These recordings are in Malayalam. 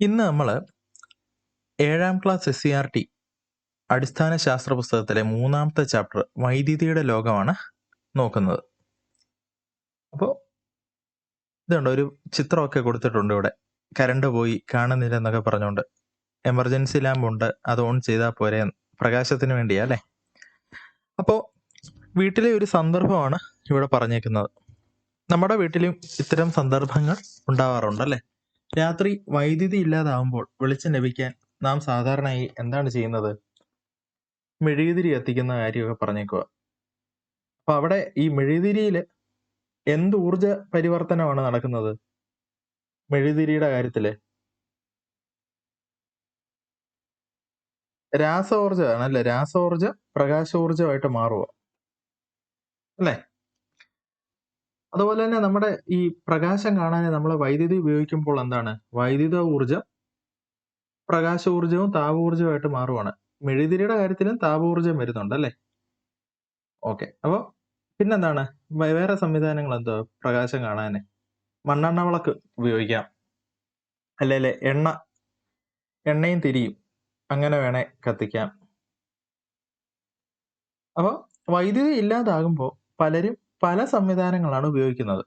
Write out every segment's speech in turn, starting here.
ഇന്ന് നമ്മൾ ഏഴാം class S C R T അടിസ്ഥാന ശാസ്ത്ര പുസ്തകത്തിലെ മൂന്നാമത്തെ ചാപ്റ്റർ വൈദ്യുതിയുടെ ലോകമാണ് നോക്കുന്നത്. അപ്പോൾ ഇതുണ്ട്? ഒരു ചിത്രമൊക്കെ കൊടുത്തിട്ടുണ്ട് ഇവിടെ. കരണ്ട് പോയി കാണുന്നില്ല എന്നൊക്കെ പറഞ്ഞുകൊണ്ട്. എമർജൻസി ലാമ്പ് ഉണ്ട് അത് ഓൺ ചെയ്താൽ പോരെ പ്രകാശത്തിന് വേണ്ടിയാ അല്ലേ? അപ്പോൾ വീട്ടിലെ ഒരു സന്ദർഭമാണ് ഇവിടെ പറഞ്ഞേക്കുന്നത്. നമ്മുടെ വീട്ടിലും ഇത്തരം സന്ദർഭങ്ങൾ ഉണ്ടാവാറുണ്ട് അല്ലേ? രാത്രി വൈദ്യുതി ഇല്ലാതാവുമ്പോൾ വെളിച്ചം ലഭിക്കാൻ നാം സാധാരണയായി എന്താണ് ചെയ്യുന്നത്? മെഴുകുതിരി കത്തിക്കുന്ന കാര്യമൊക്കെ പറഞ്ഞേക്കുക. അപ്പൊ അവിടെ ഈ മെഴുകുതിരിയിൽ എന്ത് ഊർജ പരിവർത്തനമാണ് നടക്കുന്നത്? മെഴുകുതിരിയുടെ കാര്യത്തിൽ. രാസോർജമാണ് അല്ലെ പ്രകാശ പ്രകാശോർജമായിട്ട് മാറുക അല്ലേ? അതുപോലെ തന്നെ നമ്മുടെ ഈ പ്രകാശം കാണാൻ നമ്മൾ വൈദ്യുതി ഉപയോഗിക്കുമ്പോൾ എന്താണ്? വൈദ്യുത ഊർജം താപ താപോർജവുമായിട്ട് മാറുവാണ്. മെഴുതിരിയുടെ കാര്യത്തിലും ഊർജം വരുന്നുണ്ട് അല്ലേ? ഓക്കെ. അപ്പോൾ പിന്നെന്താണ്? വേറെ സംവിധാനങ്ങൾ എന്തോ പ്രകാശം കാണാൻ മണ്ണെണ്ണ വിളക്ക് ഉപയോഗിക്കാം. അല്ലെ എണ്ണ എണ്ണയും തിരിയും. അങ്ങനെ വേണേ കത്തിക്കാം. അപ്പോൾ വൈദ്യുതി ഇല്ലാതാകുമ്പോൾ പലരും പല സംവിധാനങ്ങളാണ് ഉപയോഗിക്കുന്നത്.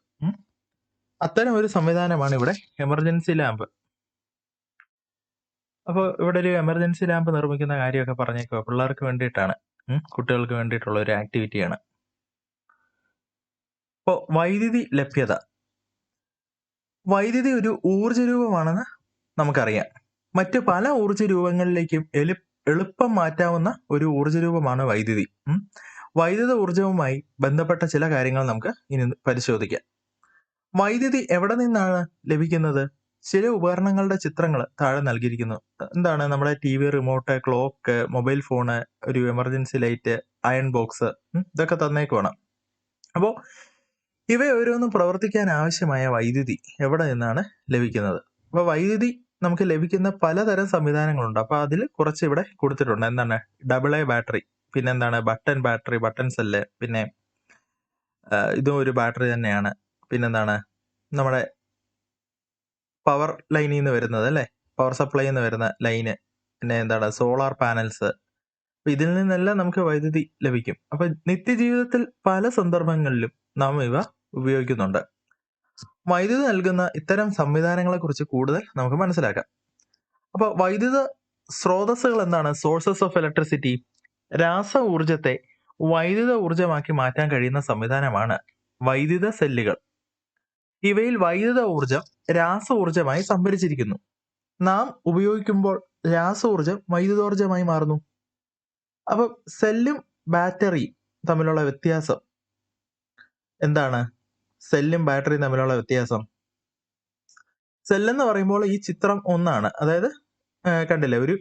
അത്തരം ഒരു സംവിധാനമാണ് ഇവിടെ എമർജൻസി ലാമ്പ് അപ്പോൾ ഇവിടെ ഒരു എമർജൻസി ലാമ്പ് നിർമ്മിക്കുന്ന കാര്യമൊക്കെ പറഞ്ഞേക്കുക പിള്ളേർക്ക് വേണ്ടിയിട്ടാണ്. കുട്ടികൾക്ക് വേണ്ടിയിട്ടുള്ള ഒരു ആക്ടിവിറ്റിയാണ് അപ്പോൾ വൈദ്യുതി ലഭ്യത. വൈദ്യുതി ഒരു ഊർജ രൂപമാണെന്ന് നമുക്കറിയാം. മറ്റ് പല ഊർജ രൂപങ്ങളിലേക്കും എളു എളുപ്പം മാറ്റാവുന്ന ഒരു ഊർജ രൂപമാണ് വൈദ്യുതി. വൈദ്യുത ഊർജവുമായി ബന്ധപ്പെട്ട ചില കാര്യങ്ങൾ നമുക്ക് ഇനി പരിശോധിക്കാം. വൈദ്യുതി എവിടെ നിന്നാണ് ലഭിക്കുന്നത്? ചില ഉപകരണങ്ങളുടെ ചിത്രങ്ങൾ താഴെ നൽകിയിരിക്കുന്നു. എന്താണ് നമ്മുടെ T V remote clock mobile phone ഒരു എമർജൻസി ലൈറ്റ് അയൺ ബോക്സ് ഇതൊക്കെ തന്നേക്കുവാണ് അപ്പോൾ ഇവ ഓരോന്നും പ്രവർത്തിക്കാൻ ആവശ്യമായ വൈദ്യുതി എവിടെ നിന്നാണ് ലഭിക്കുന്നത്? അപ്പോൾ വൈദ്യുതി നമുക്ക് ലഭിക്കുന്ന പലതരം സംവിധാനങ്ങളുണ്ട്. അപ്പോൾ അതിൽ കുറച്ച് ഇവിടെ കൊടുത്തിട്ടുണ്ട്. എന്താണ്? Double A battery. പിന്നെ എന്താണ് ബട്ടൺ ബാറ്ററി ബട്ടൺ അല്ലേ പിന്നെ ഇതും ഒരു ബാറ്ററി തന്നെയാണ്. പിന്നെന്താണ്? നമ്മുടെ പവർ ലൈനിൽ നിന്ന് വരുന്നത് അല്ലേ? പവർ സപ്ലൈ നിന്ന് വരുന്ന ലൈന്. പിന്നെ എന്താണ്? Solar panels. ഇതിൽ നിന്നെല്ലാം നമുക്ക് വൈദ്യുതി ലഭിക്കും. അപ്പൊ നിത്യജീവിതത്തിൽ പല സന്ദർഭങ്ങളിലും നാം ഇവ ഉപയോഗിക്കുന്നുണ്ട്. വൈദ്യുതി നൽകുന്ന ഇത്തരം സംവിധാനങ്ങളെ കുറിച്ച് കൂടുതൽ നമുക്ക് മനസ്സിലാക്കാം. അപ്പൊ വൈദ്യുത സ്രോതസ്സുകൾ എന്താണ്? സോഴ്സസ് ഓഫ് ഇലക്ട്രിസിറ്റി രാസ ഊർജത്തെ വൈദ്യുത ഊർജമാക്കി മാറ്റാൻ കഴിയുന്ന സംവിധാനമാണ് വൈദ്യുത സെല്ലുകൾ. ഇവയിൽ വൈദ്യുത ഊർജം രാസ ഊർജമായി സംഭരിച്ചിരിക്കുന്നു. നാം ഉപയോഗിക്കുമ്പോൾ രാസ ഊർജം വൈദ്യുതോർജമായി മാറുന്നു. അപ്പൊ സെല്ലും ബാറ്ററിയും തമ്മിലുള്ള വ്യത്യാസം എന്താണ്? സെല്ലും ബാറ്ററിയും തമ്മിലുള്ള വ്യത്യാസം. സെല്ലെന്ന് പറയുമ്പോൾ ഈ ചിത്രം ഒന്നാണ്. അതായത് കണ്ടില്ലേ? ഒരു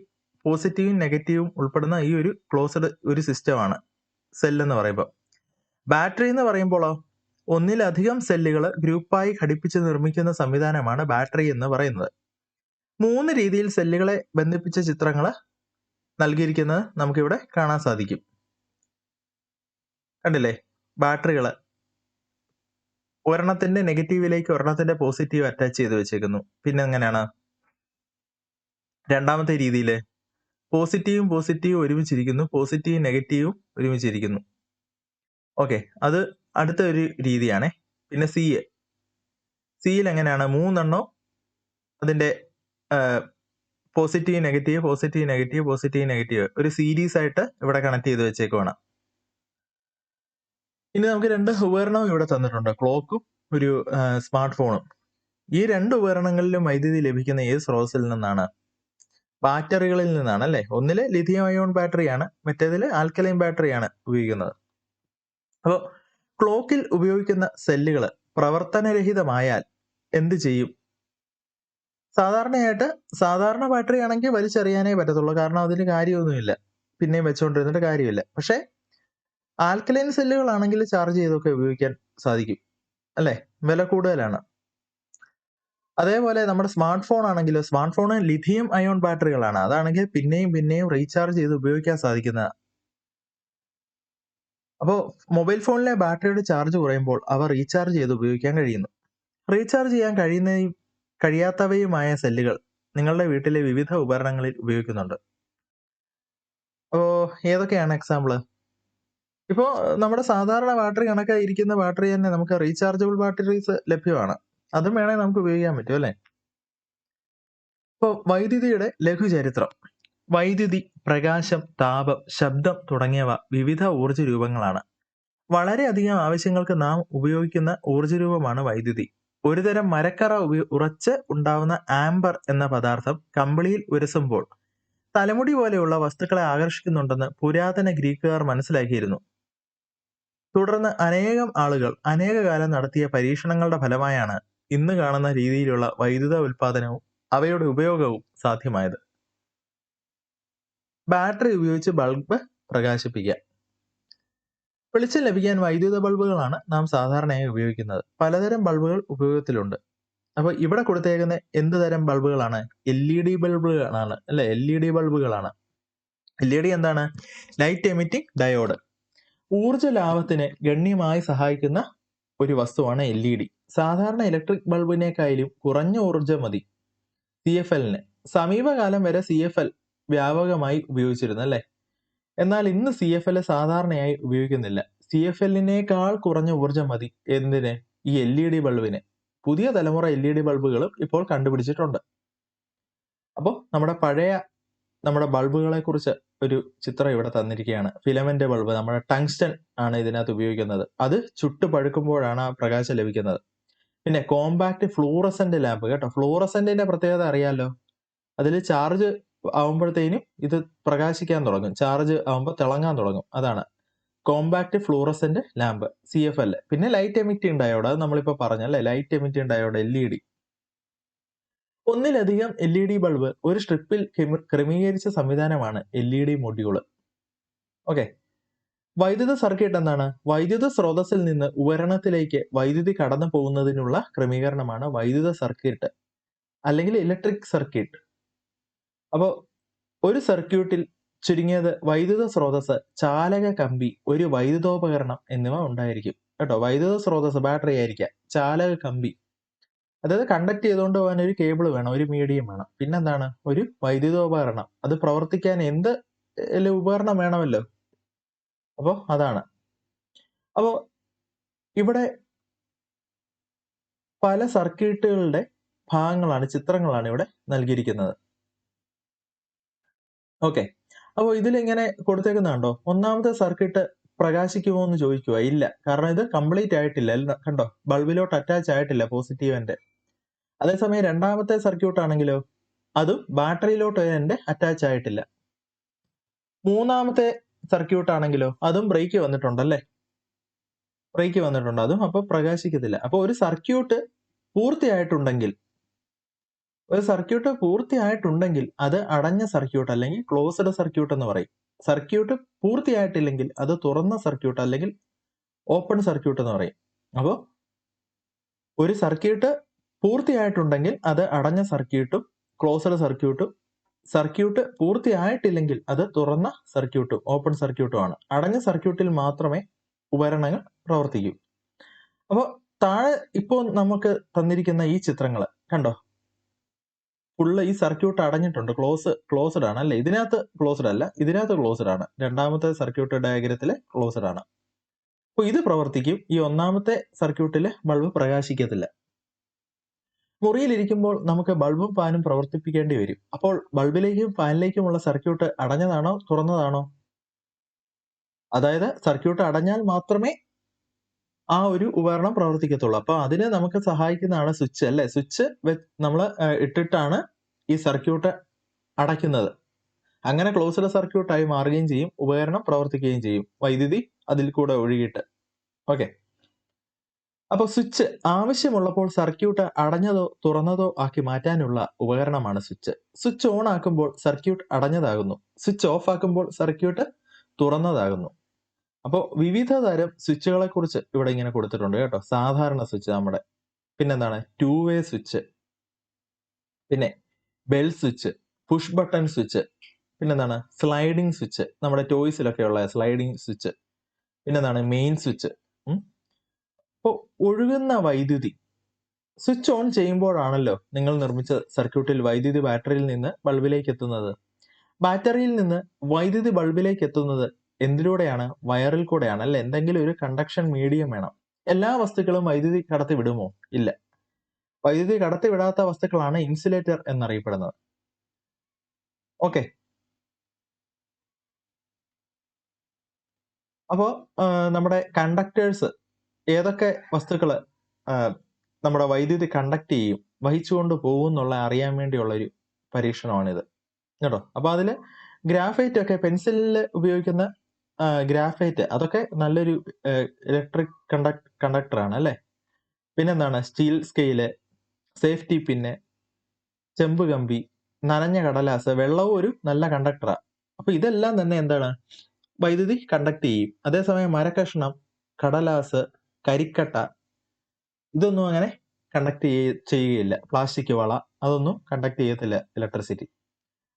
പോസിറ്റീവും നെഗറ്റീവും ഉൾപ്പെടുന്ന ഈ ഒരു ക്ലോസ്ഡ് ഒരു സിസ്റ്റമാണ് സെല്ലെന്ന് പറയുമ്പോൾ ബാറ്ററി എന്ന് പറയുമ്പോഴോ ഒന്നിലധികം സെല്ലുകൾ ഗ്രൂപ്പായി ഘടിപ്പിച്ച് നിർമ്മിക്കുന്ന സംവിധാനമാണ് ബാറ്ററി എന്ന് പറയുന്നത്. മൂന്ന് രീതിയിൽ സെല്ലുകളെ ബന്ധിപ്പിച്ച ചിത്രങ്ങൾ നൽകിയിരിക്കുന്നത് നമുക്കിവിടെ കാണാൻ സാധിക്കും. കണ്ടില്ലേ? ബാറ്ററികൾ ഒരെണ്ണത്തിന്റെ നെഗറ്റീവിലേക്ക് ഒരെണ്ണത്തിന്റെ പോസിറ്റീവ് അറ്റാച്ച് ചെയ്ത് വെച്ചേക്കുന്നു. പിന്നെ എങ്ങനെയാണ്? രണ്ടാമത്തെ രീതിയിൽ പോസിറ്റീവും പോസിറ്റീവും ഒരുമിച്ചിരിക്കുന്നു. പോസിറ്റീവും നെഗറ്റീവും ഒരുമിച്ചിരിക്കുന്നു. ഓക്കെ അത് അടുത്ത ഒരു രീതിയാണ്. പിന്നെ സി എ സിയിൽ എങ്ങനെയാണ്? മൂന്നെണ്ണോ അതിന്റെ positive negative positive negative positive negative ഒരു സീരീസ് ആയിട്ട് ഇവിടെ കണക്ട് ചെയ്ത് വെച്ചേക്കുവാണ്. ഇനി നമുക്ക് രണ്ട് ഉപകരണവും ഇവിടെ തന്നിട്ടുണ്ട്. ക്ലോക്കും ഒരു സ്മാർട്ട് ഫോണും ഈ രണ്ട് ഉപകരണങ്ങളിലും വൈദ്യുതി ലഭിക്കുന്ന ഏത് സ്രോതസ്സിൽ നിന്നാണ്? ബാറ്ററികളിൽ നിന്നാണ് അല്ലെ? ഒന്നിൽ ലിഥിയം അയോൺ ബാറ്ററിയാണ് മറ്റേതിൽ ആൽക്കലൈൻ ബാറ്ററിയാണ് ഉപയോഗിക്കുന്നത്. അപ്പോൾ ക്ലോക്കിൽ ഉപയോഗിക്കുന്ന സെല്ലുകൾ പ്രവർത്തനരഹിതമായാൽ എന്ത് ചെയ്യും? സാധാരണയായിട്ട് സാധാരണ ബാറ്ററി ആണെങ്കിൽ വലിച്ചെറിയാനേ പറ്റത്തുള്ളൂ. കാരണം അതിന് കാര്യമൊന്നുമില്ല. പിന്നെയും വെച്ചുകൊണ്ടിരുന്നിട്ട് കാര്യമില്ല. പക്ഷേ ആൽക്കലൈൻ സെല്ലുകളാണെങ്കിൽ ചാർജ് ചെയ്തൊക്കെ ഉപയോഗിക്കാൻ സാധിക്കും. അല്ലേ? വില കൂടുതലാണ്. അതേപോലെ നമ്മുടെ സ്മാർട്ട് ഫോൺ ആണെങ്കിലും സ്മാർട്ട് ഫോൺ ലിഥിയം അയോൺ ബാറ്ററികളാണ് അതാണെങ്കിൽ പിന്നെയും പിന്നെയും റീചാർജ് ചെയ്ത് ഉപയോഗിക്കാൻ സാധിക്കുന്നത് അപ്പോൾ മൊബൈൽ ഫോണിലെ ബാറ്ററിയുടെ ചാർജ് കുറയുമ്പോൾ അവ റീചാർജ് ചെയ്ത് ഉപയോഗിക്കാൻ കഴിയുന്നു റീചാർജ് ചെയ്യാൻ കഴിയുന്ന കഴിയാത്തവയുമായ സെല്ലുകൾ നിങ്ങളുടെ വീട്ടിലെ വിവിധ ഉപകരണങ്ങളിൽ ഉപയോഗിക്കുന്നുണ്ട്. അപ്പോൾ ഏതൊക്കെയാണ് എക്സാമ്പിൾ? ഇപ്പോ നമ്മുടെ സാധാരണ ബാറ്ററി കണക്കായിരിക്കുന്ന ബാറ്ററി തന്നെ നമുക്ക് റീചാർജബിൾ ബാറ്ററീസ് ലഭ്യമാണ്. അതും വേണമെങ്കിൽ നമുക്ക് ഉപയോഗിക്കാൻ പറ്റും അല്ലേ? ഇപ്പൊ വൈദ്യുതിയുടെ ലഘുചരിത്രം. വൈദ്യുതി, പ്രകാശം, താപം, ശബ്ദം തുടങ്ങിയവ വിവിധ ഊർജ രൂപങ്ങളാണ്. വളരെയധികം ആവശ്യങ്ങൾക്ക് നാം ഉപയോഗിക്കുന്ന ഊർജ രൂപമാണ് വൈദ്യുതി. ഒരുതരം മരക്കറ ഉറച്ച് ഉണ്ടാവുന്ന ആംബർ എന്ന പദാർത്ഥം കമ്പിളിയിൽ ഉരസുമ്പോൾ തലമുടി പോലെയുള്ള വസ്തുക്കളെ ആകർഷിക്കുന്നുണ്ടെന്ന് പുരാതന ഗ്രീക്കുകാർ മനസ്സിലാക്കിയിരുന്നു. തുടർന്ന് അനേകം ആളുകൾ അനേകകാലം നടത്തിയ പരീക്ഷണങ്ങളുടെ ഫലമായാണ് ഇന്ന് കാണുന്ന രീതിയിലുള്ള വൈദ്യുത ഉൽപാദനവും അവയുടെ ഉപയോഗവും സാധ്യമായത്. ബാറ്ററി ഉപയോഗിച്ച് ബൾബ് പ്രകാശിപ്പിക്കുക. വെളിച്ചം ലഭിക്കാൻ വൈദ്യുത ബൾബുകളാണ് നാം സാധാരണയായി ഉപയോഗിക്കുന്നത്. പലതരം ബൾബുകൾ ഉപയോഗത്തിലുണ്ട്. അപ്പോൾ ഇവിടെ കൊടുത്തേക്കുന്ന എന്ത് തരം ബൾബുകളാണ്? എൽ ഇ ഡി ബൾബുകളാണ് അല്ലെ എൽ ഇ ഡി ബൾബുകളാണ്. എൽ ഇ ഡി എന്താണ്? Light emitting diode. ഊർജ ലാഭത്തിന് ഗണ്യമായി സഹായിക്കുന്ന ഒരു വസ്തുവാണ് എൽ.ഇ.ഡി. സാധാരണ ഇലക്ട്രിക് ബൾബിനേക്കാളും കുറഞ്ഞ ഊർജം മതി സി എഫ് എല്ലിന് സമീപകാലം വരെ സി എഫ് എൽ വ്യാപകമായി ഉപയോഗിച്ചിരുന്നു അല്ലേ? എന്നാൽ ഇന്ന് സി എഫ് എൽ സാധാരണയായി ഉപയോഗിക്കുന്നില്ല. സി എഫ് എല്ലിനേക്കാൾ കുറഞ്ഞ ഊർജം മതി എന്തിന്? ഈ എൽ ഇ ഡി ബൾബിന്. പുതിയ തലമുറ എൽ ഇ ഡി ബൾബുകളും ഇപ്പോൾ കണ്ടുപിടിച്ചിട്ടുണ്ട്. അപ്പോൾ നമ്മുടെ പഴയ നമ്മുടെ ബൾബുകളെ കുറിച്ച് ഒരു ചിത്രം ഇവിടെ തന്നിരിക്കുകയാണ്. ഫിലമെന്റ് ബൾബ് നമ്മുടെ ടങ്സ്റ്റൺ ആണ് ഇതിനകത്ത് ഉപയോഗിക്കുന്നത്. അത് ചുട്ടു പഴുക്കുമ്പോഴാണ് ആ പ്രകാശം ലഭിക്കുന്നത്. പിന്നെ കോമ്പാക്ട് ഫ്ലൂറസെന്റ് ലാമ്പ് കേട്ടോ. ഫ്ലൂറസെന്റിന്റെ പ്രത്യേകത അറിയാലോ? അതിൽ ചാർജ് ആവുമ്പോഴത്തേനും ഇത് പ്രകാശിക്കാൻ തുടങ്ങും. ചാർജ് ആവുമ്പോൾ തിളങ്ങാൻ തുടങ്ങും. അതാണ് compact fluorescent lamp C F L പിന്നെ ലൈറ്റ് എമിറ്റിംഗ് ഡയോഡ് അത് നമ്മളിപ്പോൾ പറഞ്ഞല്ലേ light emitting diode L E D ഒന്നിലധികം എൽ ഇ ഡി ബൾബ് ഒരു സ്ട്രിപ്പിൽ ക്രമീകരിച്ച സംവിധാനമാണ് L E D module. Okay. വൈദ്യുത സർക്യൂട്ട് എന്താണ്? വൈദ്യുത സ്രോതസ്സിൽ നിന്ന് ഉപകരണത്തിലേക്ക് വൈദ്യുതി കടന്നു പോകുന്നതിനുള്ള ക്രമീകരണമാണ് വൈദ്യുത സർക്യൂട്ട് അല്ലെങ്കിൽ ഇലക്ട്രിക് സർക്യൂട്ട്. അപ്പോൾ ഒരു സർക്യൂട്ടിൽ ചുരുങ്ങിയത് വൈദ്യുത സ്രോതസ്സ്, ചാലക കമ്പി, ഒരു വൈദ്യുതോപകരണം എന്നിവ ഉണ്ടായിരിക്കും. കേട്ടോ. വൈദ്യുത സ്രോതസ്സ് ബാറ്ററി ആയിരിക്കാം. ചാലക കമ്പി അതായത് കണ്ടക്ട് ചെയ്തുകൊണ്ട് പോകാൻ ഒരു കേബിൾ വേണം. ഒരു മീഡിയം വേണം. പിന്നെന്താണ്? ഒരു വൈദ്യുതോപകരണം. അത് പ്രവർത്തിക്കാൻ എന്ത് ഉപകരണം വേണമല്ലോ. അപ്പോ അതാണ്. അപ്പോ ഇവിടെ പല സർക്യൂട്ടുകളുടെ ഭാഗങ്ങളാണ് ചിത്രങ്ങളാണ് ഇവിടെ നൽകിയിരിക്കുന്നത്. ഓക്കെ. അപ്പോ ഇതിലിങ്ങനെ കൊടുത്തേക്കുന്നത് കണ്ടോ? ഒന്നാമത്തെ സർക്യൂട്ട് പ്രകാശിക്കുമോ എന്ന് ചോദിക്കുക ഇല്ല. കാരണം ഇത് കംപ്ലീറ്റ് ആയിട്ടില്ല. കണ്ടോ? ബൾബിലോട്ട് അറ്റാച്ച് ആയിട്ടില്ല പോസിറ്റീവ് എൻഡ്. അതേസമയം രണ്ടാമത്തെ സർക്യൂട്ട് ആണെങ്കിലോ അതും ബാറ്ററിയിലോട്ട് എന്റെ അറ്റാച്ച് ആയിട്ടില്ല. മൂന്നാമത്തെ സർക്യൂട്ട് ആണെങ്കിലോ അതും ബ്രേക്ക് വന്നിട്ടുണ്ടല്ലേ? ബ്രേക്ക് വന്നിട്ടുണ്ട്. അതും അപ്പൊ പ്രകാശിക്കത്തില്ല. അപ്പൊ ഒരു സർക്യൂട്ട് പൂർത്തിയായിട്ടുണ്ടെങ്കിൽ ഒരു സർക്യൂട്ട് പൂർത്തിയായിട്ടുണ്ടെങ്കിൽ അത് അടഞ്ഞ സർക്യൂട്ട് അല്ലെങ്കിൽ ക്ലോസ്ഡ് സർക്യൂട്ട് എന്ന് പറയും. സർക്യൂട്ട് പൂർത്തിയായിട്ടില്ലെങ്കിൽ അത് തുറന്ന സർക്യൂട്ട് അല്ലെങ്കിൽ ഓപ്പൺ സർക്യൂട്ട് എന്ന് പറയും. അപ്പോൾ ഒരു സർക്യൂട്ട് പൂർത്തിയായിട്ടുണ്ടെങ്കിൽ അത് അടഞ്ഞ സർക്യൂട്ടും ക്ലോസ്ഡ് സർക്യൂട്ടും സർക്യൂട്ട് പൂർത്തിയായിട്ടില്ലെങ്കിൽ അത് തുറന്ന സർക്യൂട്ടും ഓപ്പൺ സർക്യൂട്ടും ആണ്. അടഞ്ഞ സർക്യൂട്ടിൽ മാത്രമേ ഉപകരണങ്ങൾ പ്രവർത്തിക്കൂ. അപ്പോ താഴെ ഇപ്പോൾ നമുക്ക് തന്നിരിക്കുന്ന ഈ ചിത്രങ്ങൾ കണ്ടോ? ഫുള്ള് ഈ സർക്യൂട്ട് അടഞ്ഞിട്ടുണ്ട്. ക്ലോസ് ക്ലോസ്ഡ് ആണ് അല്ലെ ഇതിനകത്ത് ക്ലോസ്ഡ് അല്ല. ഇതിനകത്ത് ക്ലോസ്ഡ് ആണ്. രണ്ടാമത്തെ സർക്യൂട്ട് ഡയഗ്രത്തിൽ ക്ലോസ്ഡ് ആണ്. അപ്പോൾ ഇത് പ്രവർത്തിക്കും. ഈ ഒന്നാമത്തെ സർക്യൂട്ടിൽ ബൾബ് പ്രകാശിക്കത്തില്ല. മുറിയിലിരിക്കുമ്പോൾ നമുക്ക് ബൾബും ഫാനും പ്രവർത്തിപ്പിക്കേണ്ടി വരും. അപ്പോൾ ബൾബിലേക്കും ഫാനിലേക്കുമുള്ള സർക്യൂട്ട് അടഞ്ഞതാണോ തുറന്നതാണോ? അതായത് സർക്യൂട്ട് അടഞ്ഞാൽ മാത്രമേ ആ ഒരു ഉപകരണം പ്രവർത്തിക്കത്തുള്ളൂ. അപ്പൊ അതിന് നമുക്ക് സഹായിക്കുന്നതാണ് സ്വിച്ച് അല്ലേ? സ്വിച്ച് നമ്മൾ ഇട്ടിട്ടാണ് ഈ സർക്യൂട്ട് അടയ്ക്കുന്നത്. അങ്ങനെ ക്ലോസ്ഡ് സർക്യൂട്ടായി മാറുകയും ചെയ്യും. ഉപകരണം പ്രവർത്തിക്കുകയും ചെയ്യും. വൈദ്യുതി അതിൽ കൂടെ ഒഴുകിയിട്ട്. ഓക്കെ. അപ്പൊ സ്വിച്ച് ആവശ്യമുള്ളപ്പോൾ സർക്യൂട്ട് അടഞ്ഞതോ തുറന്നതോ ആക്കി മാറ്റാനുള്ള ഉപകരണമാണ് സ്വിച്ച്. സ്വിച്ച് ഓൺ ആക്കുമ്പോൾ സർക്യൂട്ട് അടഞ്ഞതാകുന്നു. സ്വിച്ച് ഓഫ് ആക്കുമ്പോൾ സർക്യൂട്ട് തുറന്നതാകുന്നു. അപ്പോൾ വിവിധ തരം സ്വിച്ചുകളെ കുറിച്ച് ഇവിടെ ഇങ്ങനെ കൊടുത്തിട്ടുണ്ട് കേട്ടോ. സാധാരണ സ്വിച്ച് നമ്മുടെ. പിന്നെന്താണ്? Two way switch. പിന്നെ bell switch, push button switch. പിന്നെന്താണ്? Sliding switch. നമ്മുടെ ടോയ്സിലൊക്കെ ഉള്ള സ്ലൈഡിംഗ് സ്വിച്ച്. പിന്നെന്താണ്? Main switch. ഉം. അപ്പോ ഒഴുകുന്ന വൈദ്യുതി സ്വിച്ച് ഓൺ ചെയ്യുമ്പോഴാണല്ലോ നിങ്ങൾ നിർമ്മിച്ച സർക്യൂട്ടിൽ വൈദ്യുതി ബാറ്ററിയിൽ നിന്ന് ബൾബിലേക്ക് എത്തുന്നത്. ബാറ്ററിയിൽ നിന്ന് വൈദ്യുതി ബൾബിലേക്ക് എത്തുന്നത് എന്തിലൂടെയാണ്? വയറിൽ കൂടെയാണ്. അല്ലെ? എന്തെങ്കിലും ഒരു കണ്ടക്ഷൻ മീഡിയം വേണം. എല്ലാ വസ്തുക്കളും വൈദ്യുതി കടത്തി വിടുമോ? ഇല്ല. വൈദ്യുതി കടത്തി വിടാത്ത വസ്തുക്കളാണ് ഇൻസുലേറ്റർ എന്നറിയപ്പെടുന്നത്. ഓക്കെ. അപ്പോൾ നമ്മുടെ കണ്ടക്ടേഴ്സ് ഏതൊക്കെ വസ്തുക്കൾ നമ്മുടെ വൈദ്യുതി കണ്ടക്ട് ചെയ്യും വഹിച്ചുകൊണ്ട് പോകും എന്നുള്ള അറിയാൻ വേണ്ടിയുള്ള ഒരു പരീക്ഷണമാണിത്. കേട്ടോ? അപ്പൊ അതിൽ ഗ്രാഫൈറ്റ് ഒക്കെ പെൻസിലിൽ ഉപയോഗിക്കുന്ന ഗ്രാഫൈറ്റ് അതൊക്കെ നല്ലൊരു ഇലക്ട്രിക് കണ്ടക്ട് ആണ് അല്ലേ? പിന്നെന്താണ്? സ്റ്റീൽ സ്കെയിൽ സേഫ്റ്റി പിന്നെ ചെമ്പ് കമ്പി നനഞ്ഞ കടലാസ് വെള്ളവും ഒരു നല്ല കണ്ടക്ടറാണ് അപ്പൊ ഇതെല്ലാം തന്നെ എന്താണ്? വൈദ്യുതി കണ്ടക്ട് ചെയ്യും. അതേസമയം മരക്കഷ്ണം കടലാസ് കരിക്കട്ട. ഇതൊന്നും അങ്ങനെ കണ്ടക്ട് ചെയ്യുകയില്ല. പ്ലാസ്റ്റിക് വള. അതൊന്നും കണ്ടക്ട് ചെയ്യത്തില്ല ഇലക്ട്രിസിറ്റി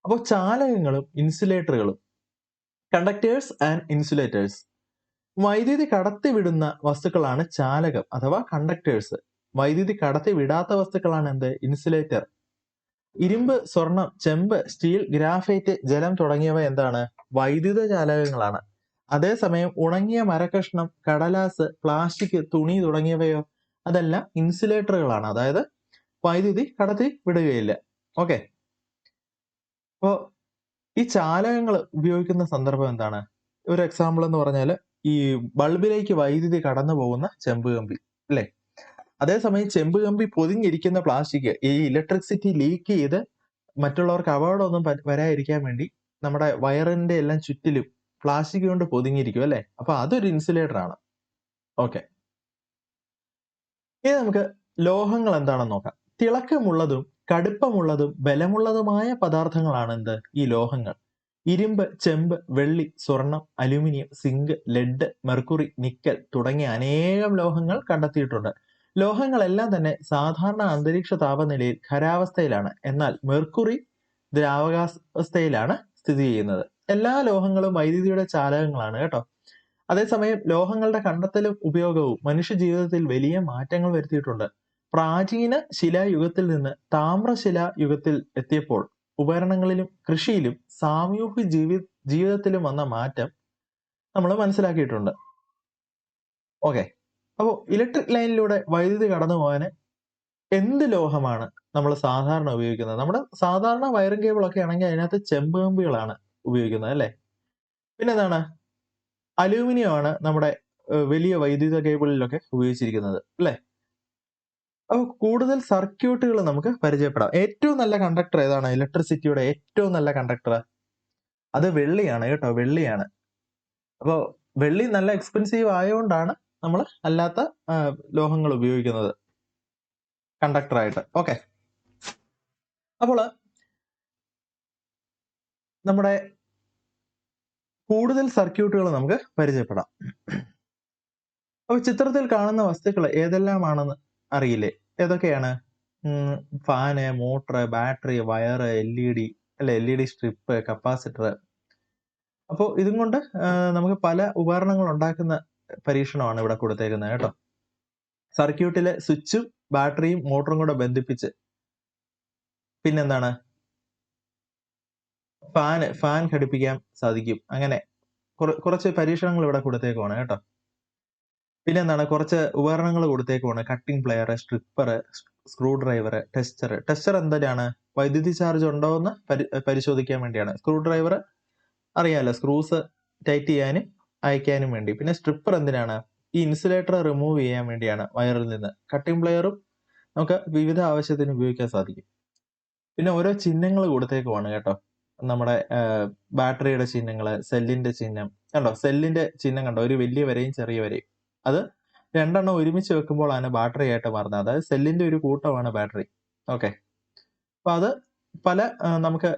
അപ്പോൾ ചാലകങ്ങളും ഇൻസുലേറ്ററുകളും കണ്ടക്ടേഴ്സ് ആൻഡ് ഇൻസുലേറ്റേഴ്സ് വൈദ്യുതി കടത്തിവിടുന്ന വസ്തുക്കളാണ് ചാലകം അഥവാ കണ്ടക്ടേഴ്സ് വൈദ്യുതി കടത്തി വിടാത്ത വസ്തുക്കളാണ് എന്ത്? ഇൻസുലേറ്റർ ഇരുമ്പ് സ്വർണം ചെമ്പ് സ്റ്റീൽ ഗ്രാഫൈറ്റ് ജലം തുടങ്ങിയവ എന്താണ്? വൈദ്യുത ചാലകങ്ങളാണ്. അതേസമയം ഉണങ്ങിയ മരക്കഷ്ണം കടലാസ് പ്ലാസ്റ്റിക് തുണി തുടങ്ങിയവയോ അതെല്ലാം ഇൻസുലേറ്ററുകളാണ്. അതായത് വൈദ്യുതി കടത്തി വിടുകയില്ല. ഓക്കെ. അപ്പോ ഈ ചാലകങ്ങൾ ഉപയോഗിക്കുന്ന സന്ദർഭം എന്താണ്? ഒരു എക്സാമ്പിൾ എന്ന് പറഞ്ഞാൽ ഈ ബൾബിലേക്ക് വൈദ്യുതി കടന്നു പോകുന്ന ചെമ്പ് കമ്പി അല്ലേ? അതേസമയം ചെമ്പ് കമ്പി പൊതിഞ്ഞിരിക്കുന്ന പ്ലാസ്റ്റിക് ഈ ഇലക്ട്രിസിറ്റി ലീക്ക് ചെയ്ത് മറ്റുള്ളവർക്ക് അപകടമൊന്നും വരാതിരിക്കാൻ വേണ്ടി നമ്മുടെ വയറിന്റെ എല്ലാം ചുറ്റിലും പ്ലാസ്റ്റിക് കൊണ്ട് പൊതിഞ്ഞിരിക്കും അല്ലേ? അപ്പൊ അതൊരു ഇൻസുലേറ്റർ ആണ്. ഓക്കെ ഇനി നമുക്ക് ലോഹങ്ങൾ എന്താണെന്ന് നോക്കാം. തിളക്കമുള്ളതും കടുപ്പമുള്ളതും ബലമുള്ളതുമായ പദാർത്ഥങ്ങളാണ് എന്ത്? ഈ ലോഹങ്ങൾ. ഇരുമ്പ് ചെമ്പ് വെള്ളി സ്വർണം aluminium zinc lead mercury nickel തുടങ്ങിയ അനേകം ലോഹങ്ങൾ കണ്ടെത്തിയിട്ടുണ്ട്. ലോഹങ്ങളെല്ലാം തന്നെ സാധാരണ അന്തരീക്ഷ താപനിലയിൽ ഖരാവസ്ഥയിലാണ്. എന്നാൽ മെർക്കുറി ദ്രാവകാവസ്ഥയിലാണ് സ്ഥിതി ചെയ്യുന്നത്. എല്ലാ ലോഹങ്ങളും വൈദ്യുതിയുടെ ചാലകങ്ങളാണ് കേട്ടോ. അതേസമയം ലോഹങ്ങളുടെ കണ്ടെത്തലും ഉപയോഗവും മനുഷ്യ ജീവിതത്തിൽ വലിയ മാറ്റങ്ങൾ വരുത്തിയിട്ടുണ്ട്. പ്രാചീന ശിലായുഗത്തിൽ നിന്ന് താമ്രശില യുഗത്തിൽ എത്തിയപ്പോൾ ഉപകരണങ്ങളിലും കൃഷിയിലും സാമൂഹ്യ ജീവി ജീവിതത്തിലും വന്ന മാറ്റം നമ്മൾ മനസ്സിലാക്കിയിട്ടുണ്ട്. ഓക്കെ. അപ്പോൾ ഇലക്ട്രിക് ലൈനിലൂടെ വൈദ്യുതി കടന്നു പോകാൻ എന്ത് ലോഹമാണ് നമ്മൾ സാധാരണ ഉപയോഗിക്കുന്നത്? നമ്മുടെ സാധാരണ വയറിംഗ് കേബിൾ ഒക്കെ ആണെങ്കിൽ അതിനകത്ത് ചെമ്പ് കമ്പികളാണ്. ഉപയോഗിക്കുന്നത് അല്ലേ? പിന്നെ എന്താണ് അലൂമിനിയം ആണ് നമ്മുടെ വലിയ വൈദ്യുത കേബിളിലൊക്കെ ഉപയോഗിച്ചിരിക്കുന്നത് അല്ലേ? അപ്പോൾ കൂടുതൽ സർക്യൂട്ടുകൾ നമുക്ക് പരിചയപ്പെടാം. ഏറ്റവും നല്ല കണ്ടക്ടർ ഏതാണ്? ഇലക്ട്രിസിറ്റിയുടെ ഏറ്റവും നല്ല കണ്ടക്ടർ അത് വെള്ളിയാണ് കേട്ടോ വെള്ളിയാണ്. അപ്പോൾ വെള്ളി നല്ല എക്സ്പെൻസീവ് ആയതുകൊണ്ടാണ് നമ്മൾ അല്ലാത്ത ലോഹങ്ങൾ ഉപയോഗിക്കുന്നത് കണ്ടക്ടറായിട്ട് ഓക്കെ അപ്പോൾ നമ്മുടെ കൂടുതൽ സർക്യൂട്ടുകൾ നമുക്ക് പരിചയപ്പെടാം. അപ്പോൾ ചിത്രത്തിൽ കാണുന്ന വസ്തുക്കൾ ഏതെല്ലാമാണെന്ന് അറിയില്ലേ? ഏതൊക്കെയാണ്? Fan motor battery wire L E D അല്ലെ L E D strip capacitor അപ്പോൾ ഇതും കൊണ്ട് നമുക്ക് പല ഉപകരണങ്ങൾ ഉണ്ടാക്കുന്ന പരീക്ഷണമാണ് ഇവിടെ കൊടുത്തേക്കുന്നത് കേട്ടോ. സർക്യൂട്ടിലെ സ്വിച്ചും ബാറ്ററിയും മോട്ടറും കൂടെ ബന്ധിപ്പിച്ച് പിന്നെന്താണ്? ഫാന് ഫാൻ ഘടിപ്പിക്കാൻ സാധിക്കും. അങ്ങനെ കുറച്ച് പരീക്ഷണങ്ങൾ ഇവിടെ കൊടുത്തേക്കുവാണ് കേട്ടോ. പിന്നെ എന്താണ് കുറച്ച് ഉപകരണങ്ങൾ കൊടുത്തേക്കുവാണ്. Cutting plier stripper screwdriver tester tester എന്തിനാണ് വൈദ്യുതി ചാർജ് ഉണ്ടോ എന്ന് പരിശോധിക്കാൻ വേണ്ടിയാണ്. സ്ക്രൂ ഡ്രൈവർ അറിയാമല്ലോ സ്ക്രൂസ് ടൈറ്റ് ചെയ്യാനും അയക്കാനും വേണ്ടി. പിന്നെ സ്ട്രിപ്പർ എന്തിനാണ്? ഈ ഇൻസുലേറ്റർ റിമൂവ് ചെയ്യാൻ വേണ്ടിയാണ് വയറിൽ നിന്ന്. കട്ടിംഗ് പ്ലെയറും നമുക്ക് വിവിധ ആവശ്യത്തിന് ഉപയോഗിക്കാൻ സാധിക്കും. പിന്നെ ഓരോ ചിഹ്നങ്ങൾ കൊടുത്തേക്കുവാണ് കേട്ടോ. നമ്മുടെ ബാറ്ററിയുടെ ചിഹ്നങ്ങൾ സെല്ലിന്റെ ചിഹ്നം. കണ്ടോ? സെല്ലിന്റെ ചിഹ്നം കണ്ടോ? ഒരു വലിയ വരെയും ചെറിയ വരെയും. അത് രണ്ടെണ്ണം ഒരുമിച്ച് വെക്കുമ്പോഴാണ് ബാറ്ററി ആയിട്ട് മാറുന്നത്. അതായത് സെല്ലിന്റെ ഒരു കൂട്ടമാണ് ബാറ്ററി. ഓക്കെ. അപ്പൊ അത് പല നമുക്ക്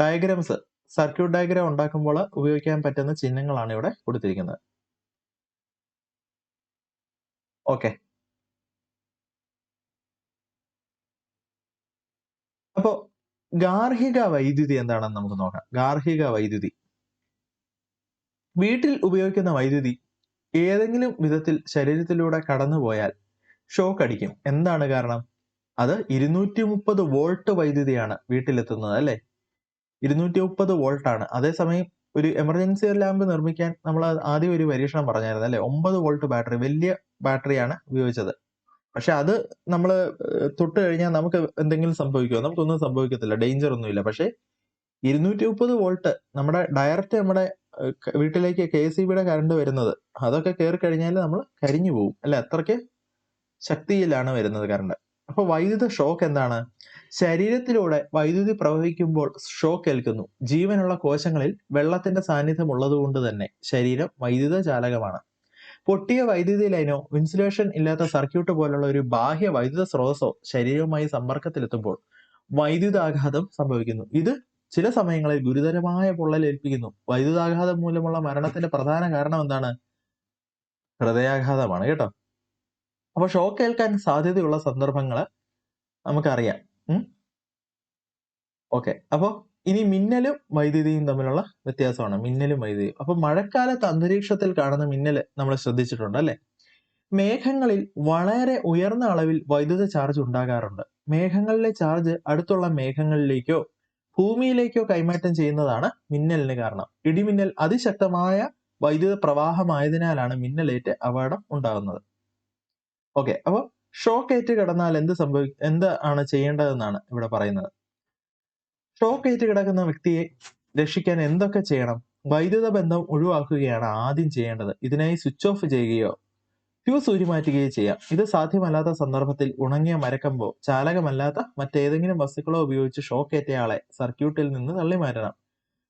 ഡയഗ്രാംസ് സർക്യൂട്ട് ഡയഗ്രാം ഉണ്ടാക്കുമ്പോൾ ഉപയോഗിക്കാൻ പറ്റുന്ന ചിഹ്നങ്ങളാണ് ഇവിടെ കൊടുത്തിരിക്കുന്നത്. ഓക്കെ. അപ്പോ ഗാർഹിക വൈദ്യുതി എന്താണെന്ന് നമുക്ക് നോക്കാം. ഗാർഹിക വൈദ്യുതി. വീട്ടിൽ ഉപയോഗിക്കുന്ന വൈദ്യുതി ഏതെങ്കിലും വിധത്തിൽ ശരീരത്തിലൂടെ കടന്നുപോയാൽ ഷോക്ക് അടിക്കും. എന്താണ് കാരണം? അത് ഇരുന്നൂറ്റി മുപ്പത് വോൾട്ട് വൈദ്യുതിയാണ് വീട്ടിലെത്തുന്നത് അല്ലെ? ഇരുന്നൂറ്റി മുപ്പത് ആണ്. അതേസമയം ഒരു എമർജൻസി ലാമ്പ് നിർമ്മിക്കാൻ നമ്മൾ ആദ്യം ഒരു പരീക്ഷണം പറഞ്ഞായിരുന്നു അല്ലെ? ഒമ്പത് വോൾട്ട് ബാറ്ററി വലിയ ബാറ്ററിയാണ് ഉപയോഗിച്ചത്. പക്ഷെ അത് നമ്മൾ തൊട്ട് കഴിഞ്ഞാൽ നമുക്ക് എന്തെങ്കിലും സംഭവിക്കുമോ നമുക്കൊന്നും സംഭവിക്കത്തില്ല. ഡേഞ്ചർ ഒന്നുമില്ല. പക്ഷെ ഇരുന്നൂറ്റി മുപ്പത് വോൾട്ട് നമ്മുടെ ഡയറക്റ്റ് നമ്മുടെ വീട്ടിലേക്ക് കെ സി ബിയുടെ കറണ്ട് വരുന്നത്. അതൊക്കെ കയറി കഴിഞ്ഞാൽ നമ്മൾ കരിഞ്ഞു പോകും അല്ലെ? അത്രയ്ക്ക് ശക്തിയിലാണ് വരുന്നത് കറണ്ട് അപ്പൊ വൈദ്യുത ഷോക്ക് എന്താണ്? ശരീരത്തിലൂടെ വൈദ്യുതി പ്രവഹിക്കുമ്പോൾ ഷോക്ക് ഏൽക്കുന്നു. ജീവനുള്ള കോശങ്ങളിൽ വെള്ളത്തിന്റെ സാന്നിധ്യം ഉള്ളതുകൊണ്ട് തന്നെ ശരീരം വൈദ്യുത ചാലകമാണ് പൊട്ടിയ വൈദ്യുതി ലൈനോ ഇൻസുലേഷൻ ഇല്ലാത്ത സർക്യൂട്ട് പോലുള്ള ഒരു ബാഹ്യ വൈദ്യുത സ്രോതസ്സോ ശരീരവുമായി സമ്പർക്കത്തിലെത്തുമ്പോൾ വൈദ്യുതാഘാതം സംഭവിക്കുന്നു. ഇത് ചില സമയങ്ങളിൽ ഗുരുതരമായ പൊള്ളലേൽപ്പിക്കുന്നു. വൈദ്യുതാഘാതം മൂലമുള്ള മരണത്തിന്റെ പ്രധാന കാരണം എന്താണ്? ഹൃദയാഘാതമാണ് കേട്ടോ. അപ്പൊ ഷോക്ക് ഏൽക്കാൻ സാധ്യതയുള്ള സന്ദർഭങ്ങൾ നമുക്കറിയാം. ഓക്കെ. അപ്പൊ ഇനി മിന്നലും വൈദ്യുതിയും തമ്മിലുള്ള വ്യത്യാസമാണ്. മിന്നലും വൈദ്യുതിയും അപ്പൊ മഴക്കാലത്ത് അന്തരീക്ഷത്തിൽ കാണുന്ന മിന്നൽ നമ്മൾ ശ്രദ്ധിച്ചിട്ടുണ്ട് അല്ലെ? മേഘങ്ങളിൽ വളരെ ഉയർന്ന അളവിൽ വൈദ്യുത ചാർജ് ഉണ്ടാകാറുണ്ട്. മേഘങ്ങളിലെ ചാർജ് അടുത്തുള്ള മേഘങ്ങളിലേക്കോ ഭൂമിയിലേക്കോ കൈമാറ്റം ചെയ്യുന്നതാണ് മിന്നലിന് കാരണം. ഇടിമിന്നൽ അതിശക്തമായ വൈദ്യുത പ്രവാഹമായതിനാലാണ് മിന്നലേറ്റ് അപകടം ഉണ്ടാകുന്നത്. ഓക്കെ അപ്പോൾ ഷോക്ക് ഏറ്റ് കിടന്നാൽ എന്ത് സംഭവി എന്താണ് ചെയ്യേണ്ടതെന്നാണ് ഇവിടെ പറയുന്നത്. ഷോക്ക് ഏറ്റ് കിടക്കുന്ന വ്യക്തിയെ രക്ഷിക്കാൻ എന്തൊക്കെ ചെയ്യണം? വൈദ്യുത ബന്ധം ഒഴിവാക്കുകയാണ് ആദ്യം ചെയ്യേണ്ടത്. ഇതിനായി സ്വിച്ച് ഓഫ് ചെയ്യുകയോ ഫ്യൂസ് ഊരിമാറ്റുകയോ ചെയ്യാം. ഇത് സാധ്യമല്ലാത്ത സന്ദർഭത്തിൽ ഉണങ്ങിയ മരക്കമ്പോ ചാലകമല്ലാത്ത മറ്റേതെങ്കിലും വസ്തുക്കളോ ഉപയോഗിച്ച് ഷോക്ക് ഏറ്റയാളെ സർക്യൂട്ടിൽ നിന്ന് തള്ളി മാറ്റണം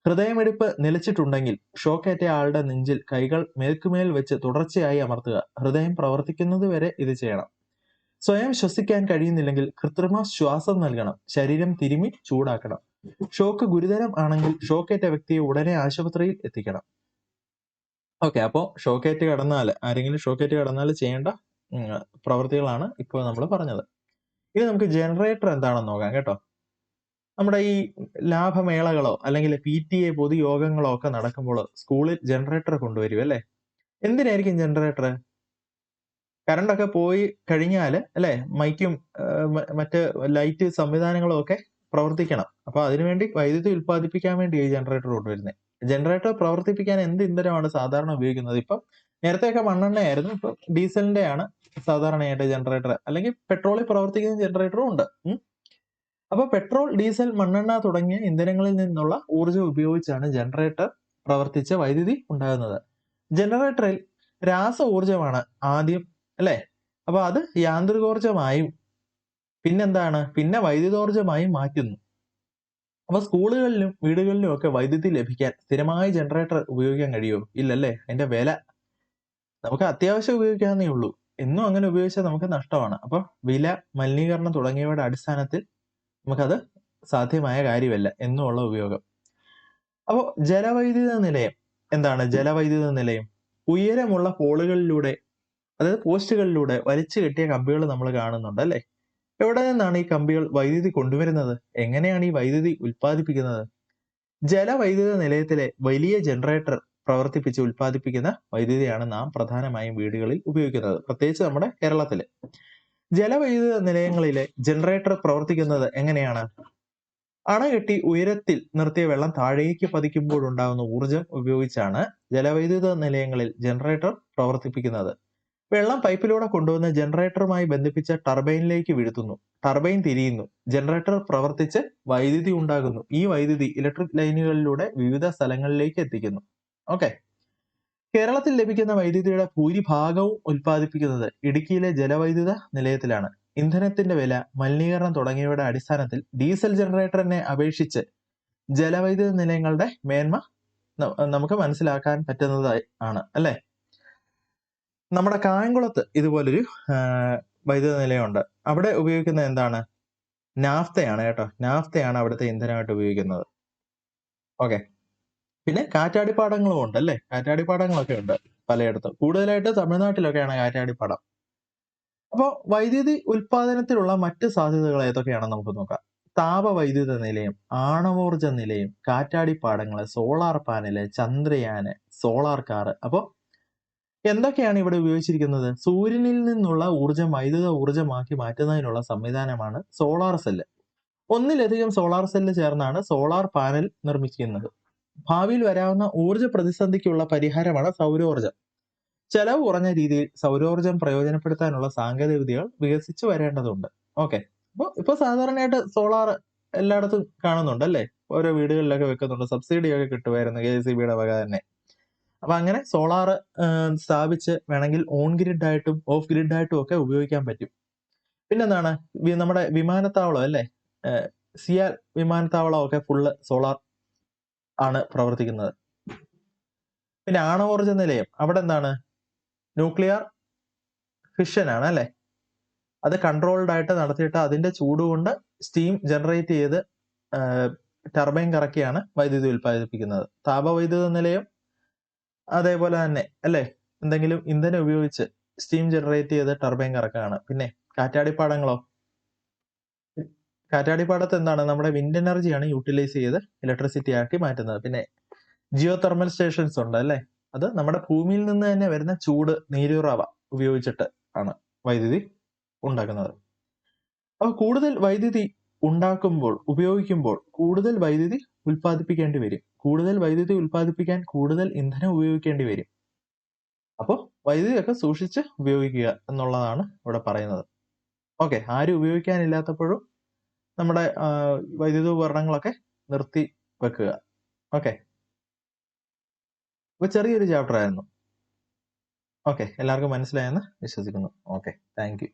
ഹൃദയമിടിപ്പ് നിലച്ചിട്ടുണ്ടെങ്കിൽ ഷോക്ക് ഏറ്റ ആളുടെ നെഞ്ചിൽ കൈകൾ മേൽക്കുമേൽ വെച്ച് തുടർച്ചയായി അമർത്തുക. ഹൃദയം പ്രവർത്തിക്കുന്നത് വരെ ഇത് ചെയ്യണം. സ്വയം ശ്വസിക്കാൻ കഴിയുന്നില്ലെങ്കിൽ കൃത്രിമ ശ്വാസം നൽകണം. ശരീരം തിരുമി ചൂടാക്കണം. ഷോക്ക് ഗുരുതരം ആണെങ്കിൽ ഷോക്കേറ്റ വ്യക്തിയെ ഉടനെ ആശുപത്രിയിൽ എത്തിക്കണം. ഓക്കെ അപ്പോൾ ഷോക്കേറ്റ് കടന്നാൽ ആരെങ്കിലും ഷോക്കേറ്റ് കടന്നാൽ ചെയ്യേണ്ട പ്രവൃത്തികളാണ് ഇപ്പോൾ നമ്മൾ പറഞ്ഞത്. ഇനി നമുക്ക് ജനറേറ്റർ എന്താണെന്ന് നോക്കാം കേട്ടോ. നമ്മുടെ ഈ ലാഭമേളകളോ അല്ലെങ്കിൽ പി ടി എ പൊതുയോഗങ്ങളോ ഒക്കെ നടക്കുമ്പോൾ സ്കൂളിൽ ജനറേറ്റർ കൊണ്ടുവരും അല്ലേ? എന്തിനായിരിക്കും ജനറേറ്റർ കറണ്ടൊക്കെ പോയി കഴിഞ്ഞാൽ അല്ലെ? മൈക്കും മറ്റ് ലൈറ്റ് സംവിധാനങ്ങളും ഒക്കെ പ്രവർത്തിക്കണം. അപ്പൊ അതിനുവേണ്ടി വൈദ്യുതി ഉൽപ്പാദിപ്പിക്കാൻ വേണ്ടി ഈ ജനറേറ്റർ കൊണ്ടുവരുന്നത് ജനറേറ്റർ പ്രവർത്തിപ്പിക്കാൻ എന്ത് ഇന്ധനമാണ് സാധാരണ ഉപയോഗിക്കുന്നത്? ഇപ്പം നേരത്തെയൊക്കെ മണ്ണെണ്ണയായിരുന്നു ഇപ്പൊ ഡീസലിന്റെ ആണ് സാധാരണയായിട്ട് ജനറേറ്റർ അല്ലെങ്കിൽ പെട്രോളിൽ പ്രവർത്തിക്കുന്ന ജനറേറ്ററും ഉണ്ട്. അപ്പോൾ അപ്പൊ പെട്രോൾ ഡീസൽ മണ്ണെണ്ണ തുടങ്ങിയ ഇന്ധനങ്ങളിൽ നിന്നുള്ള ഊർജം ഉപയോഗിച്ചാണ് ജനറേറ്റർ പ്രവർത്തിച്ച വൈദ്യുതി ഉണ്ടാകുന്നത്. ജനറേറ്ററിൽ രാസ ഊർജമാണ് ആദ്യം അല്ലെ? അപ്പൊ അത് യാന്ത്രികോർജമായും പിന്നെന്താണ്? പിന്നെ വൈദ്യുതോർജമായി മാറ്റുന്നു. അപ്പൊ സ്കൂളുകളിലും വീടുകളിലും ഒക്കെ വൈദ്യുതി ലഭിക്കാൻ സ്ഥിരമായി ജനറേറ്റർ ഉപയോഗിക്കാൻ കഴിയുമോ ഇല്ലല്ലേ? അതിന്റെ വില നമുക്ക് അത്യാവശ്യം ഉപയോഗിക്കാവുന്നേ ഉള്ളൂ. എന്നും അങ്ങനെ ഉപയോഗിച്ചാൽ നമുക്ക് നഷ്ടമാണ്. അപ്പൊ വില മലിനീകരണം തുടങ്ങിയവയുടെ അടിസ്ഥാനത്തിൽ നമുക്കത് സാധ്യമായ കാര്യമല്ല. എന്നുമുള്ള ഉപയോഗം. അപ്പോൾ ജലവൈദ്യുത നിലയം എന്താണ്? ജലവൈദ്യുത നിലയം. ഉയരമുള്ള പോളുകളിലൂടെ അതായത് പോസ്റ്റുകളിലൂടെ വലിച്ചു കെട്ടിയ കമ്പികൾ നമ്മൾ കാണുന്നുണ്ട് അല്ലെ? എവിടെ നിന്നാണ് ഈ കമ്പികൾ വൈദ്യുതി കൊണ്ടുവരുന്നത്? എങ്ങനെയാണ് ഈ വൈദ്യുതി ഉൽപ്പാദിപ്പിക്കുന്നത്? ജലവൈദ്യുത നിലയത്തിലെ വലിയ ജനറേറ്റർ പ്രവർത്തിപ്പിച്ച് ഉൽപ്പാദിപ്പിക്കുന്ന വൈദ്യുതിയാണ് നാം പ്രധാനമായും വീടുകളിൽ ഉപയോഗിക്കുന്നത്. പ്രത്യേകിച്ച് നമ്മുടെ കേരളത്തിൽ. ജലവൈദ്യുത നിലയങ്ങളിലെ ജനറേറ്റർ പ്രവർത്തിക്കുന്നത് എങ്ങനെയാണ്? അണകെട്ടി ഉയരത്തിൽ നിർത്തിയ വെള്ളം താഴേക്ക് പതിക്കുമ്പോൾ ഉണ്ടാകുന്ന ഊർജം ഉപയോഗിച്ചാണ് ജലവൈദ്യുത നിലയങ്ങളിൽ ജനറേറ്റർ പ്രവർത്തിപ്പിക്കുന്നത്. വെള്ളം പൈപ്പിലൂടെ കൊണ്ടുവന്ന് ജനറേറ്ററുമായി ബന്ധിപ്പിച്ച ടർബൈനിലേക്ക് വീഴ്ത്തുന്നു. ടർബൈൻ തിരിയുന്നു. ജനറേറ്റർ പ്രവർത്തിച്ച് വൈദ്യുതി ഉണ്ടാകുന്നു. ഈ വൈദ്യുതി ഇലക്ട്രിക് ലൈനുകളിലൂടെ വിവിധ സ്ഥലങ്ങളിലേക്ക് എത്തിക്കുന്നു. ഓക്കെ. കേരളത്തിൽ ലഭിക്കുന്ന വൈദ്യുതിയുടെ ഭൂരിഭാഗവും ഉൽപ്പാദിപ്പിക്കുന്നത് ഇടുക്കിയിലെ ജലവൈദ്യുത നിലയത്തിലാണ്. ഇന്ധനത്തിന്റെ വില മലിനീകരണം തുടങ്ങിയവയുടെ അടിസ്ഥാനത്തിൽ ഡീസൽ ജനറേറ്ററിനെ അപേക്ഷിച്ച് ജലവൈദ്യുത നിലയങ്ങളുടെ മേന്മ നമുക്ക് മനസ്സിലാക്കാൻ പറ്റുന്നതായി ആണ്. അല്ലെ? നമ്മുടെ കായംകുളത്ത് ഇതുപോലൊരു വൈദ്യുത നിലയമുണ്ട് അവിടെ ഉപയോഗിക്കുന്നത് എന്താണ്? നാഫ്തയാണ് കേട്ടോ. നാഫ്തയാണ് അവിടുത്തെ ഇന്ധനമായിട്ട് ഉപയോഗിക്കുന്നത്. ഓക്കെ. പിന്നെ കാറ്റാടിപ്പാടങ്ങളും ഉണ്ട് അല്ലേ? കാറ്റാടിപ്പാടങ്ങളൊക്കെ ഉണ്ട് പലയിടത്തും. കൂടുതലായിട്ട് തമിഴ്നാട്ടിലൊക്കെയാണ് കാറ്റാടിപ്പാടം. അപ്പോൾ വൈദ്യുതി ഉൽപാദനത്തിലുള്ള മറ്റ് സാധ്യതകൾ ഏതൊക്കെയാണെന്ന് നമുക്ക് നോക്കാം. താപവൈദ്യുത നിലയം ആണവോർജ നിലയം കാറ്റാടിപ്പാടങ്ങൾ solar panel Chandrayaan solar car. അപ്പോൾ എന്തൊക്കെയാണ് ഇവിടെ ഉപയോഗിച്ചിരിക്കുന്നത്? സൂര്യനിൽ നിന്നുള്ള ഊർജം വൈദ്യുത ഊർജമാക്കി മാറ്റുന്നതിനുള്ള സംവിധാനമാണ് സോളാർ സെല്ല്. ഒന്നിലധികം സോളാർ സെല്ല് ചേർന്നാണ് സോളാർ പാനൽ നിർമ്മിക്കുന്നത്. ഭാവിയിൽ വരാവുന്ന ഊർജ പ്രതിസന്ധിക്കുള്ള പരിഹാരമാണ് സൗരോർജം. ചെലവ് കുറഞ്ഞ രീതിയിൽ സൗരോർജം പ്രയോജനപ്പെടുത്താനുള്ള സാങ്കേതിക വിദ്യകൾ വികസിച്ചു വരേണ്ടതുണ്ട്. ഓക്കെ. അപ്പോൾ ഇപ്പൊ സാധാരണയായിട്ട് സോളാർ എല്ലായിടത്തും കാണുന്നുണ്ട് അല്ലേ? ഓരോ വീടുകളിലൊക്കെ വെക്കുന്നുണ്ട്. സബ്സിഡിയൊക്കെ കിട്ടുമായിരുന്നു കെ സി ബിയുടെ വക തന്നെ. അപ്പൊ അങ്ങനെ സോളാർ സ്ഥാപിച്ച് വേണമെങ്കിൽ ഓൺ ഗ്രിഡ് ആയിട്ടും ഓഫ് ഗ്രിഡ് ആയിട്ടും ഒക്കെ ഉപയോഗിക്കാൻ പറ്റും. പിന്നെന്താണ്? നമ്മുടെ വിമാനത്താവളം അല്ലേ? സിയാൽ വിമാനത്താവളം ഒക്കെ ഫുള്ള് സോളാർ ആണ് പ്രവർത്തിക്കുന്നത്. പിന്നെ ആണവോർജ നിലയം. അവിടെ എന്താണ്? ന്യൂക്ലിയർ ഫിഷൻ ആണ് അല്ലെ? അത് കൺട്രോൾഡ് ആയിട്ട് നടത്തിയിട്ട് അതിന്റെ ചൂട് കൊണ്ട് സ്റ്റീം ജനറേറ്റ് ചെയ്ത് ടർബൈൻ കറക്കിയാണ് വൈദ്യുതി ഉൽപ്പാദിപ്പിക്കുന്നത്. താപവൈദ്യുത നിലയം അതേപോലെ തന്നെ അല്ലെ? എന്തെങ്കിലും ഇന്ധനം ഉപയോഗിച്ച് സ്റ്റീം ജനറേറ്റ് ചെയ്ത് ടർബൈൻ കറക്കാണ് പിന്നെ കാറ്റാടിപ്പാടങ്ങളോ? കാറ്റാടിപ്പാടത്ത് എന്താണ്? നമ്മുടെ വിൻഡ് എനർജിയാണ് യൂട്ടിലൈസ് ചെയ്ത് ഇലക്ട്രിസിറ്റി ആക്കി മാറ്റുന്നത്. പിന്നെ ജിയോ തെർമൽ സ്റ്റേഷൻസ് ഉണ്ട് അല്ലെ? അത് നമ്മുടെ ഭൂമിയിൽ നിന്ന് തന്നെ വരുന്ന ചൂട് നീരുറവ ഉപയോഗിച്ചിട്ട് ആണ് വൈദ്യുതി ഉണ്ടാക്കുന്നത്. അപ്പൊ കൂടുതൽ വൈദ്യുതി ഉണ്ടാക്കുമ്പോൾ ഉപയോഗിക്കുമ്പോൾ കൂടുതൽ വൈദ്യുതി ഉൽപ്പാദിപ്പിക്കേണ്ടി വരും. കൂടുതൽ വൈദ്യുതി ഉൽപ്പാദിപ്പിക്കാൻ കൂടുതൽ ഇന്ധനം ഉപയോഗിക്കേണ്ടി വരും. അപ്പോൾ വൈദ്യുതിയൊക്കെ സൂക്ഷിച്ച് ഉപയോഗിക്കുക എന്നുള്ളതാണ് ഇവിടെ പറയുന്നത്. ഓക്കെ ആരും ഉപയോഗിക്കാനില്ലാത്തപ്പോഴും നമ്മുടെ വൈദ്യുതി ഉപകരണങ്ങളൊക്കെ നിർത്തി വെക്കുക. ഓക്കെ. ഇപ്പൊ ചെറിയൊരു ചാപ്റ്റർ ആയിരുന്നു ഓക്കെ എല്ലാവർക്കും മനസ്സിലായെന്ന് വിശ്വസിക്കുന്നു. Okay thank